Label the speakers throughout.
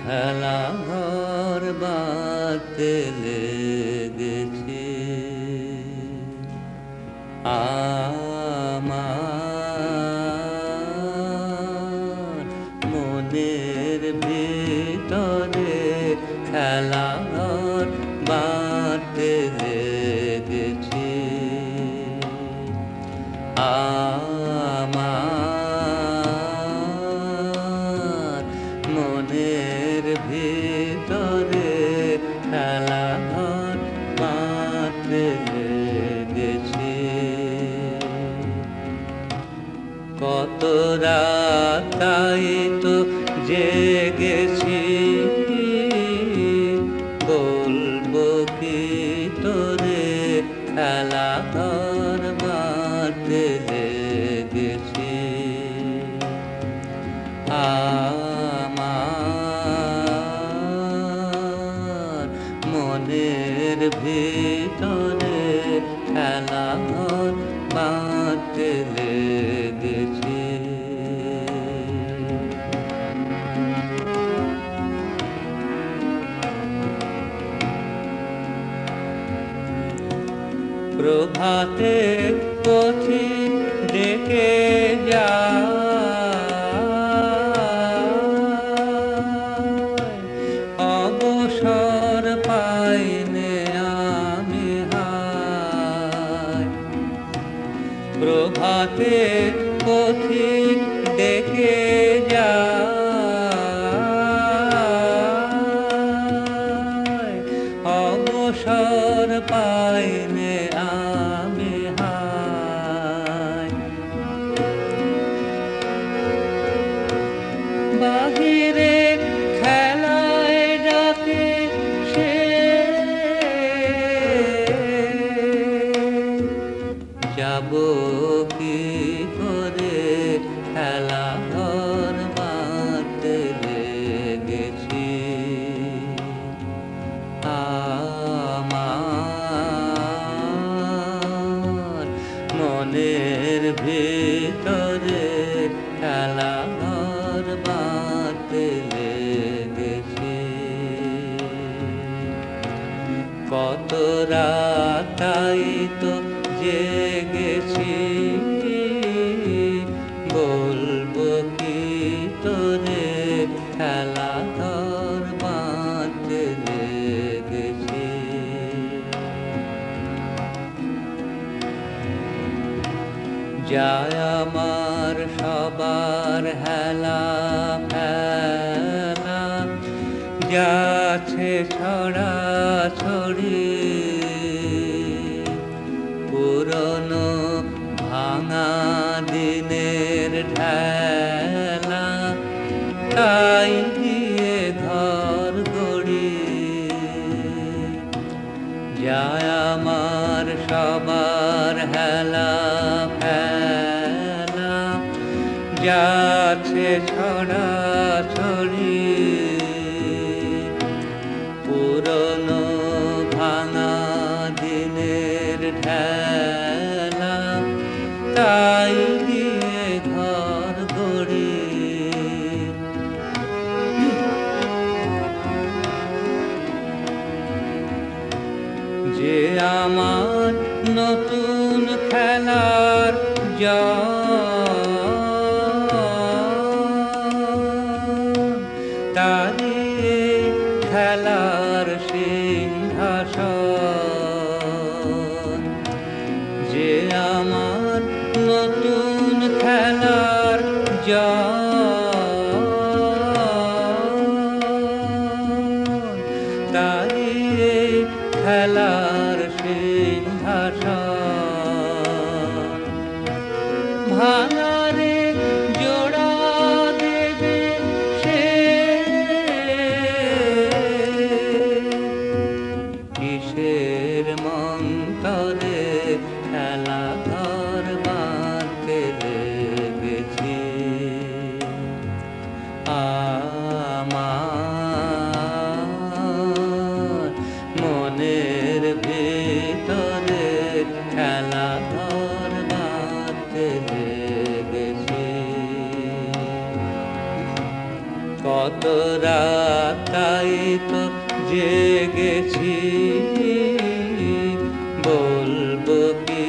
Speaker 1: খেলা ঘর বাতে লেগেছে। আমার মনের ভিতরে খেলা ঘর বাতে লেগেছে। আমার মনের ভিতরে খেলা ঘর পাতে লেগেছে। কত রাতাই তো জেগেছি, বলব কি তোরে? খেলা ঘর ভিতরে খেলা ঘর বাতে লেগেছে প্রভাতে পথি ডেকে যায়। প্রভাতে পথিক ডেকে মনের ভিতরে খেলা বাতে লেগেছে। কত রাতাই তো জেগেছি বলব কি তোরে খেলা যায় আমার সবার হেলা ফেলা। যাচ্ছে ছড়া ছড়ি পুরনো ভাঙা দিনের ঠেলা। তাই দিয়ে ঘর গড়ি যায় আমার সবার হেলা যাচ্ছে ছড়া ছড়ি পুরনো ভাঙা দিনের ঠেলা, তাই দিয়ে ঘর গড়ি। যে আমার নতুন খেলার তারি খেলার খেলা ধর নাচে দেশে কত রাতাই তো জেগেছি বলব কি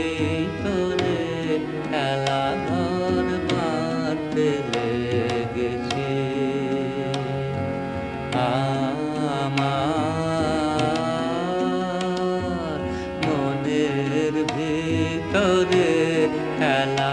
Speaker 1: তোরে খেলা ধর মাতে আমার ভিতরে খেলা